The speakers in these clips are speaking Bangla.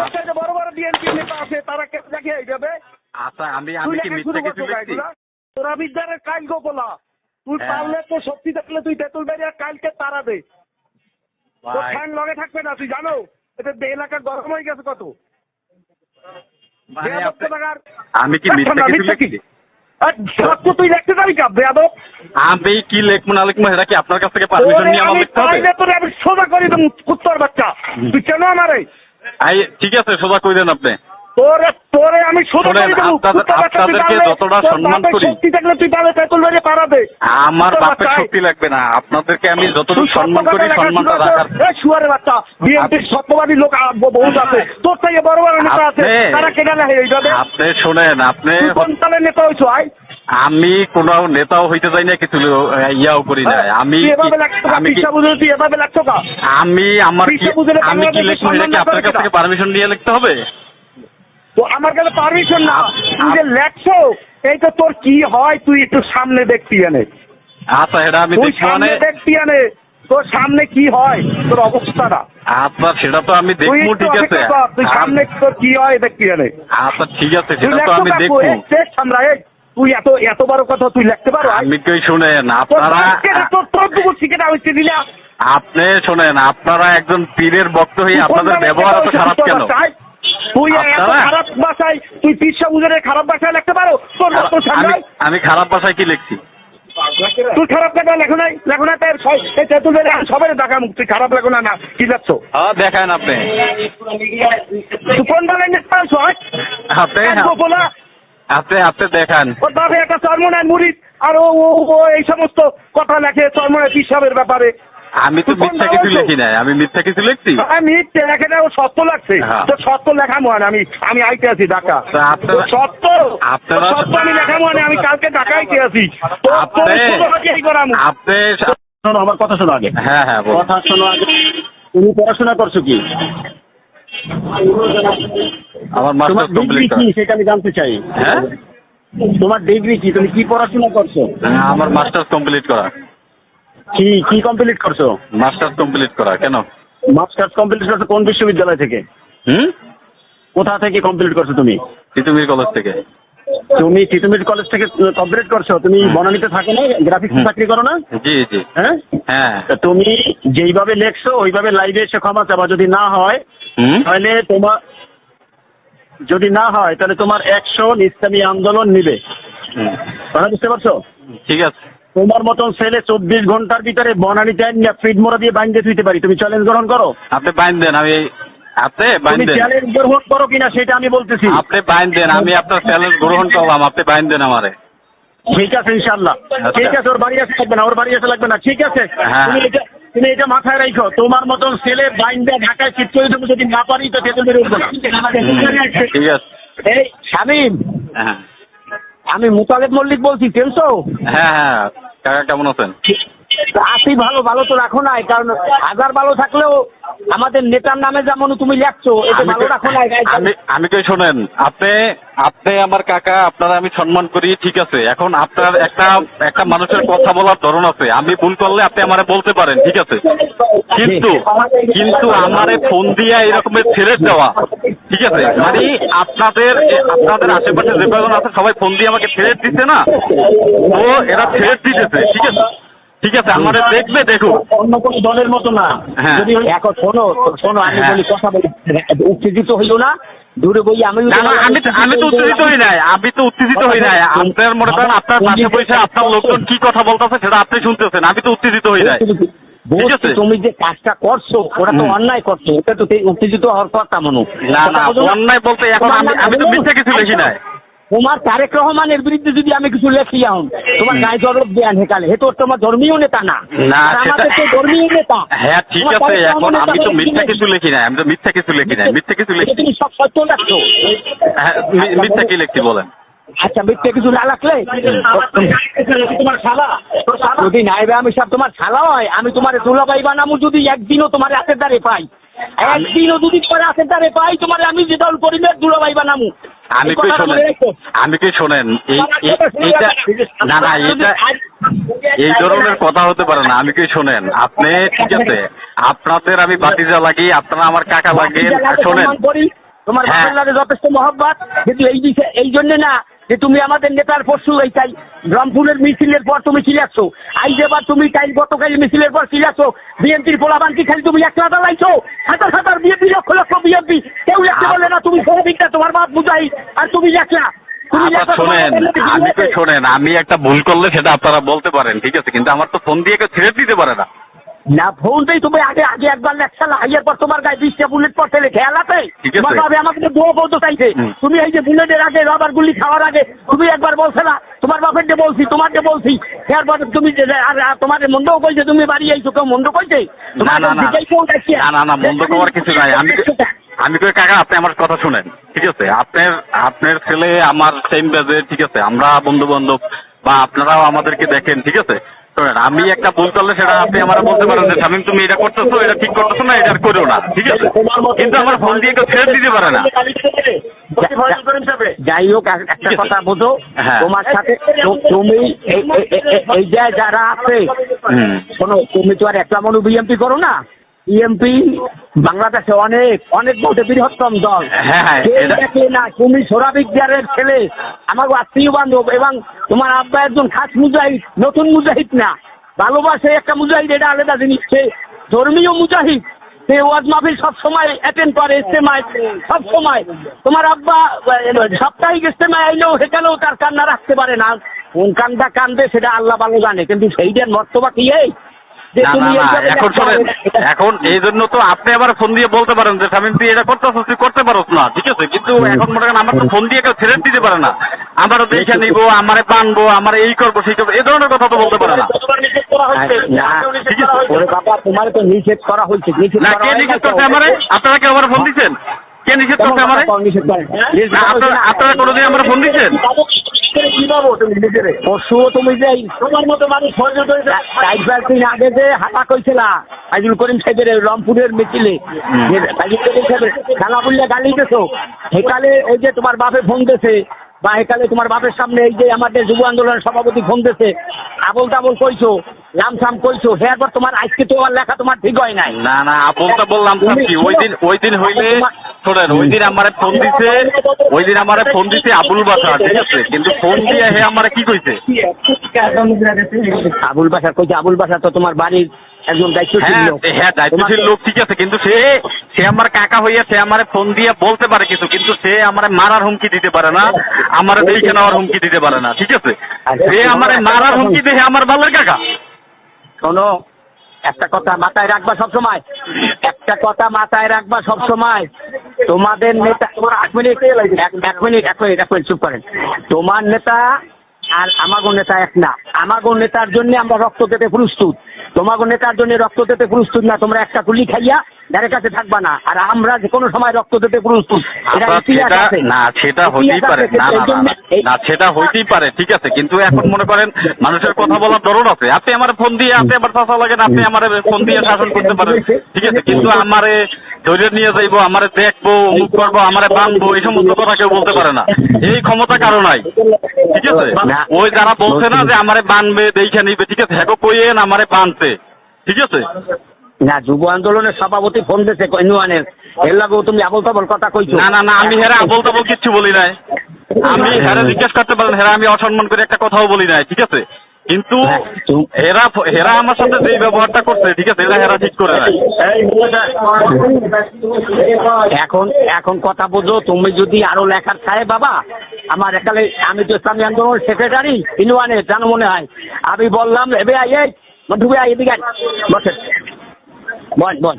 বড় বড় বিএনপি নেতা আছে তারা দেখে এইভাবে আচ্ছা আমি আমি কি মিথ্যা কিছু এগুলা? তোরা বিদ্যারের কাইল গোপলা তুই হ্যাঁ। পারলে তো শক্তি থাকলে তুই তেঁতুল কাইলকে তারা দে। তোর ফ্যান লগে থাকবে না তুই জানো? এটা দে এলাকা গরম হয়ে গেছে কত। আমি কি মিথ্যা কিছু মিথ্যা কি? লিখছি? আর সত্য তুই লিখতে পারি কা? বেয়াদব আমি কি লিখব না লিখব সেটা কি আপনার কাছ থেকে পারমিশন নিয়ে আমার আমি লিখতে হবে? তোরে আমি সোজা করে দেবো কুত্তার বাচ্চা। তুই কেন আমারে আই ঠিক আছে সোজা কই দেন আপনি। তোরে তোরে আমি শোনেন, আপনাদেরকে যতটা সম্মান করি। আমার বাপের বাচ্চা, শক্তি লাগবে না। আপনাদেরকে আমি যতটুকু সম্মান করি সম্মানটা রাখার শুয়ারের বাচ্চা বিএনপির সত্যবাদী লোক বহুত আছে। তোর থেকে বড় বড় নেতা আছে। আপনি- তারা কেনা লেখে এইভাবে আপনি শোনেন আপনি কোন নেতা আই? আমি কোন নেতাও হইতে চাই না কিছু ইয়াও করি না আমি আমি আমার আমি কি লিখব এটা কি সম্মান আপনার কাছ থেকে পারমিশন নিয়ে লিখতে হবে? তো আমার কাছে পারমিশন না। যে লেখছো এইটা তোর কি হয় তুই একটু সামনে দেখতি আনে আচ্ছা এটা আমি দেখব মানে দেখতি আনে তোর সামনে কি হয় তোর অবস্থাটা আচ্ছা সেটা তো আমি দেখব ঠিক আছে। তুই সামনে তোর কি হয় দেখতি আনে আচ্ছা ঠিক আছে সেটা তো আমি দেখব। এই এই। তুই এত এত বড় কথা তুই লিখতে পারো? আমি কই শুনেন আপনারা তোর তোর দুপুর শিখে দেওয়া দিলা। আপনি শোনেন আপনারা একজন পীরের ভক্ত হয়ে আপনাদের ব্যবহার এত খারাপ কেন? বাসায়? তুই এত খারাপ ভাষায় তুই পিসা বুঝে খারাপ ভাষায় লিখতে পারো? তোর মতো আমি খারাপ ভাষায় কি লিখছি? তুই খারাপ লেখা লেখো নাই লেখো না তাই ছয় এই তেঁতুল বেড়ে সবাই দেখা মুখ তুই খারাপ লেখো না না কি লাগছো হ্যাঁ দেখান আপনি। তুই কোন দলের নেতা ছয় আপনি আপনি আপনি দেখান। ওর বাপে একটা চর্মনায় মুড়ি আর ও ও ও এই সমস্ত কথা লেখে চর্মনায় পিসাবের ব্যাপারে। আমি তো মিথ্যা কিছু লিখি নাই আমি মিথ্যা কিছু লিখছি? আমি লেখে না ও সত্য লাগছে হ্যাঁ। তো সত্য লেখা মনে আমি আমি আইতে আছি ঢাকা। সত্য আপনারা- সত্য আমি লেখা মনে আমি কালকে ঢাকা আইতে আছি। তো আপনি। আপনি শোনো আমার কথা শোনো আগে। হ্যাঁ হ্যাঁ কথা শোনো আগে। তুমি পড়াশোনা করছ কি? আমার মাস্টার্স কমপ্লিট কি সেটা আমি জানতে চাই। হ্যাঁ? তোমার ডিগ্রি কি তুমি কি পড়াশোনা করছ? হ্যাঁ, আমার মাস্টার্স কমপ্লিট করা। কি কি কমপ্লিট করছ? মাস্টার্স কমপ্লিট করা কেন? মাস্টার্স কমপ্লিট করছ কোন বিশ্ববিদ্যালয় থেকে? হুম? কোথা থেকে কমপ্লিট করছ তুমি? তিতুমির কলেজ থেকে। তুমি তিতুমির কলেজ থেকে কমপ্লিট করছ? তুমি বনানীতে থাকো না? গ্রাফিক্স চাকরি করো না? জি জি। হ্যাঁ? হ্যাঁ। তা তুমি যেইভাবে লেখছো ওইভাবে লাইভে এসে ক্ষমা চাবা। যদি না হয় তাহলে তোমার যদি না হয় তাহলে তোমার অ্যাকশন ইসলামী আন্দোলন নিবে। কথা বুঝতে পারছ? ঠিক আছে। তোমার মতন ছেলে চব্বিশ ঘণ্টার ভিতরে বনানি টাইম না ফিড মোড়া দিয়ে বাইন্দে থুইতে পারি। তুমি চ্যালেঞ্জ গ্রহণ করো? আপনি বাইন দেন আমি আপনি বাইন দেন। চ্যালেঞ্জ গ্রহণ করো কিনা সেটা আমি বলতেছি। আপনি বাইন দেন আমি আপনার চ্যালেঞ্জ গ্রহণ করলাম আপনি বাইন দেন আমারে। ঠিক আছে ইনশাল্লাহ আচ্ছা। ঠিক আছে ওর বাড়ি আসতে লাগবে না ওর বাড়ি আসতে লাগবে না। ঠিক আছে। হ্যাঁ। তুমি এটা তুমি এটা মাথায় রাখো তোমার মতন ছেলে বাইন্দা ঢাকায় চিত্র করে দেবো যদি না পারি তো তেতুল বেড়ে উঠবো না। ঠিক আছে। এই শামিম। হ্যাঁ। আমি মুতালেব মল্লিক বলছি টেনছো হ্যাঁ হ্যাঁ। কাকা কেমন আছেন? আছি ভালো ভালো তো রাখো নাই কারণ হাজার ভালো থাকলেও আমাদের নেতার নামে যেমন তুমি লেখছো এটা ভালো তো- রাখো নাই আমি আমি কই শোনেন আপনি আপনি আমার কাকা আপনারা আমি সম্মান করি ঠিক আছে। এখন আপনার একটা একটা মানুষের কথা বলার ধরন আছে। আমি ভুল করলে আপনি আমারে বলতে পারেন ঠিক আছে? কিন্তু কিন্তু আমারে ফোন দিয়ে এরকমের ছেড়ে দেওয়া ঠিক আছে? মানে আপনাদের আপনাদের আশেপাশে যে কজন আছে সবাই ফোন দিয়ে আমাকে ফেরত দিচ্ছে না? তো এরা ফেরত দিতেছে ঠিক আছে? ঠিক আছে আমারে দেখবে দেখুন। অন্য কোনো দলের মতো না। হ্যাঁ। যদি এখন শোনো শোনো আমি হ্যাঁ। বলি কথা বলি। উত্তেজিত হইল না দূরে বই আমি না না আমি আমি তো উত্তেজিত হই নাই আমি তো উত্তেজিত হই নাই। আপনার মনে করেন আপনার পাশে বসে আপনার লোকজন কি কথা বলতেছে সেটা আপনি শুনতেছেন আমি তো উত্তেজিত হই নাই। তুমি যে কাজটা করছ ওটা তো অন্যায় করছ ওটা তো সেই উত্তেজিত হওয়ার কথা মনু। না না অন্যায় বলতে এখন আমি আমি তো মিথ্যে কিছু লিখি নাই। তোমার তারেক রহমানের বিরুদ্ধে যদি আমি কিছু লেখি এখন তোমার। গায়ে জরব দেয়ান হেকালে হে তো তোমার ধর্মীয় নেতা না। না আমাদের তো ধর্মীয় নেতা। হ্যাঁ ঠিক আছে এখন আমি তো মিথ্যা কিছু লিখি নাই আমি তো মিথ্যা কিছু লিখি নাই মিথ্যা কিছু লিখছি তুমি সব সত্য রাখছো হ্যাঁ মিথ্যা কি লিখছি বলেন? আচ্ছা মিথ্যে কিছু না রাখলে তোমার শালা যদি নাইবে আমি সব তোমার ছালা হয় আমি তোমার তুলা পাই বানামু যদি একদিনও তোমার হাতের দ্বারে পাই। একদিনও যদি তোমার হাতের দ্বারে পাই তোমার আমি যে দল পরিবেশ দুলা পাই বানামু। আমি কি শোনেন? আমি কি শোনেন? এই এই- এইটা না না এটা এই ধরনের কথা হতে পারে না আমি কি শোনেন? আপনি ঠিক আছে আপনাদের আমি বাতিজা লাগি আপনারা আমার কাকা লাগেন লাগে, শোনেন। করি। তোমার হ্যাঁ। যথেষ্ট মহব্বত কিন্তু এই বিষয়ে এই জন্য না যে তুমি আমাদের নেতার পরশু এই তাই রংপুরের মিছিলের পর তুমি চিলাচ্ছো আজ এবার তুমি কাল গতকাল মিছিলের পর চিলাচ্ছো বিএনপির পোলাবান কি খালি তুমি একলা দাঁড়াইছো হাজার হাজার বিএনপি লক্ষ লক্ষ বিএনপি। কেউ লিখতে বলে না তুমি সহবিকটা তোমার বাপ বুঝাই আর তুমি লেখলা, শোনেন আমি তো শোনেন আমি একটা ভুল করলে সেটা আপনারা বলতে পারেন ঠিক আছে? কিন্তু আমার তো ফোন দিয়ে কেউ ছেড়ে দিতে পারে না। না ফোনটাই তুমি আগে আগে একবার লেখছালা আইয়ার পর তোমার গায়ে বিশটা বুলেট পড়ছে খেয়াল আছে। তোমার ভাবে আমাকে তো দোয়া বলতে চাইছে তুমি এই যে বুলেটের আগে রবার গুলি খাওয়ার আগে তুমি একবার বলছে না তোমার বাপের যে বলছি তোমার যে বলছি এরপর তুমি যে আর তোমার মন্দও কইছে তুমি বাড়ি আইছো কেউ মন্দ কইছে? না না না। না না না মন্দ করার কিছু নাই। আমি আমি কই কাকা আপনি আমার কথা শুনেন ঠিক আছে? আপনার আপনার ছেলে আমার সেম ব্যাজে ঠিক আছে? আমরা বন্ধু বান্ধব বা আপনারাও আমাদেরকে দেখেন ঠিক আছে? শোনেন আমি একটা ভুল করলে সেটা আপনি আমার বলতে পারেন যে শামিম তুমি এটা করতেছো এটা ঠিক করতেছো না এটা করো না। ঠিক আছে? কিন্তু আমার ফোন দিয়ে কেউ ছেড়ে দিতে পারে না। যাই হোক একটা কথা বোঝো হ্যাঁ। তোমার সাথে তুমি এই যে যারা আছে শোনো তুমি তো আর একটা মনু বিএমপি করো না। বিএমপি বাংলাদেশে অনেক অনেক ভোটে বৃহত্তম দল। হ্যাঁ, হ্যাঁ, দেখে না তুমি সোরাবিক দিয়ারের ছেলে আমার আত্মীয় বান্ধব এবং তোমার আব্বা একজন খাস মুজাহিদ নতুন মুজাহিদ না। ভালোবাসে একটা মুজাহিদ এটা আলাদা জিনিস। সে ধর্মীয় মুজাহিদ সে ওয়াজ মাহফিল সব সময় অ্যাটেন্ড করে ইস্তেমায় সব সময় তোমার আব্বা সাপ্তাহিক ইস্তেমায় আইলেও সেখানেও তার কান্না রাখতে পারে না। কোন কান্দা কান্দে সেটা আল্লাহ ভালো জানে কিন্তু সেইটার মর্তবা কি এই? এখন শোনেন এখন এই জন্য তো আপনি আবার ফোন দিয়ে বলতে পারেন যে স্বামী তুই এটা করতেছ তুই করতে পারোস না। ঠিক আছে? কিন্তু এখন মনে করেন আমার তো ফোন দিয়ে কেউ ছেড়ে দিতে পারে না। আমারও দেখে নিব আমারে পানবো আমার এই করব সেই করব এই ধরনের কথা তো বলতে পারে না। না, তোমার তো নিষেধ করা হয়েছে নিষেধ না কে হয় নিষেধ করছে আমারে? আপনারা কি আমার ফোন দিচ্ছেন? কে নিষেধ করছে আমারে? আপনারা আপনারা কোনোদিন আমার ফোন দিচ্ছেন? পরশুও তুমি যে তোমার মতো মানুষ সহযোগ চার পাঁচ দিন আগে যে হাঁটা কইছিলা ফাইজুল করিম সাহেবের রংপুরের মিছিলে ফাইজুল করিম সাহেবের খেলা বললে গালি দেছো সেকালে ওই যে তোমার বাপে ফোন দেছে বা একালে তোমার বাপের সামনে এই যে আমাদের যুব আন্দোলনের সভাপতি ফোন দেছে আবল তাবল কইছো। লামসাম কইছো হ্যাঁ পর তোমার আজকে তো আর লেখা তোমার ঠিক হয় নাই। না না বললাম কি ওই দিন ওই দিন হইলে শোনেন ওই দিন আমারে ফোন দিছে ওই দিন আমারে ফোন দিছে আবুল বাসা ঠিক আছে? কিন্তু ফোন দিয়ে হে আমারে কি কইছে? আবুল বাসার কইছে আবুল বাসা তো তোমার বাড়ির একজন দায়িত্বশীল হ্যাঁ লোক। হ্যাঁ দায়িত্বশীল লোক ঠিক আছে কিন্তু সে সে আমার কাকা হইয়া সে আমারে ফোন দিয়ে বলতে পারে কিছু কিন্তু সে আমারে মারার হুমকি দিতে পারে না আমারে দেখে নেওয়ার হুমকি দিতে পারে না ঠিক আছে? সে আমারে মারার হুমকি দেখে আমার বালের কাকা। শোনো, একটা কথা মাথায় রাখবা সব সময় একটা কথা মাথায় রাখবা সব সময় তোমাদের নেতা, তোমার এক মিনিট এক- মিনিট, এক মিনিট এক মিনিট, চুপ করেন। তোমার নেতা আর আমাগো নেতা এক না। আমাগো নেতার জন্য আমরা রক্ত দিতে প্রস্তুত। তোমাগো নেতার জন্য রক্ত দিতে প্রস্তুত না, তোমরা একটা গুলি খাইয়া যাদের কাছে থাকবা না। আর আমরা যে কোনো সময় রক্ত দিতে প্রস্তুত আছে। না সেটা হইতেই পারে। না না, সেটা হইতেই পারে ঠিক আছে। কিন্তু এখন মনে করেন মানুষের কথা বলার ধরন আছে। আপনি আমার ফোন দিয়ে আপনি আমার লাগেন আপনি আমার ফোন দিয়ে শাসন করতে পারেন ঠিক আছে? কিন্তু আমারে ধরে নিয়ে যাইবো আমারে দেখব অমুক করব আমারে বাঁধবো এই সমস্ত কথা কেউ বলতে পারে না। এই ক্ষমতা কারও নাই ঠিক আছে। ওই যারা বলছে না যে আমারে বানবে দেখে নিবে ঠিক আছে? হ্যাঁ কইয়েন আমারে বানতে ঠিক আছে? না যুব আন্দোলনের সভাপতি ফোন দিয়েছে কইনুয়ানের এর লাগেও তুমি আবল তাবল কথা কইছো। না না না আমি হেরা আবল তাবল কিচ্ছু বলি নাই। আমি হেরা জিজ্ঞেস করতে পারেন হেরা আমি অসম্মান করে একটা কথাও বলি নাই ঠিক আছে? কিন্তু হ্যাঁ, হেরা হেরা আমার সাথে যেই ব্যবহারটা করছে ঠিক আছে এটা হেরা ঠিক করে নাই। এখন এখন কথা বোঝো তুমি যদি আরও লেখার চাই বাবা আমার একালে আমি তো ইসলামী আন্দোলন সেক্রেটারি ইনুয়ানে জানো মনে হয়। আমি বললাম এবে আই এই ঢুকে আই এদিকে আয়। বল বল।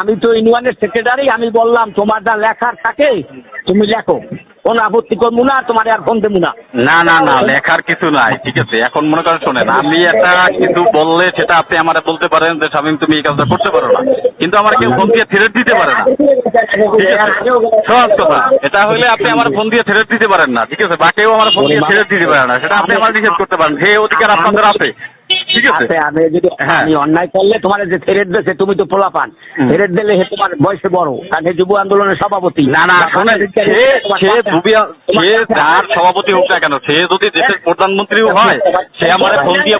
আমি তো ইউনিয়নের সেক্রেটারি আমি বললাম তোমার যা লেখার থাকে তুমি লেখো। কোনো আপত্তি করব না তোমার আর ফোন দেবো না। না না না লেখার কিছু নাই ঠিক আছে। এখন মনে করেন শোনেন আমি একটা কিছু বললে সেটা আপনি আমারে বলতে পারেন যে শামিম তুমি এই কাজটা করতে পারো না। কিন্তু আমার কেউ ফোন দিয়ে থ্রেট দিতে পারে না। ঠিক আছে? সহজ কথা। এটা হইলে আপনি আমার ফোন দিয়ে থ্রেট দিতে পারেন না ঠিক আছে? বা কেউ আমার ফোন দিয়ে থ্রেট দিতে পারে না। সেটা আপনি আমার নিষেধ করতে পারেন। যে অধিকার আপনাদের আছে আছে? আছে, আমি যদি হ্যাঁ। আমি অন্যায় করলে তোমার যে ফেরত তুমি তো। ফেরত দিলে হে তোমার বয়সে বড়। যুব আন্দোলনের সভাপতি। না না সভাপতি হোক না কেন সে যদি দেশের প্রধানমন্ত্রীও হয় সে আমার ফোন দিয়ে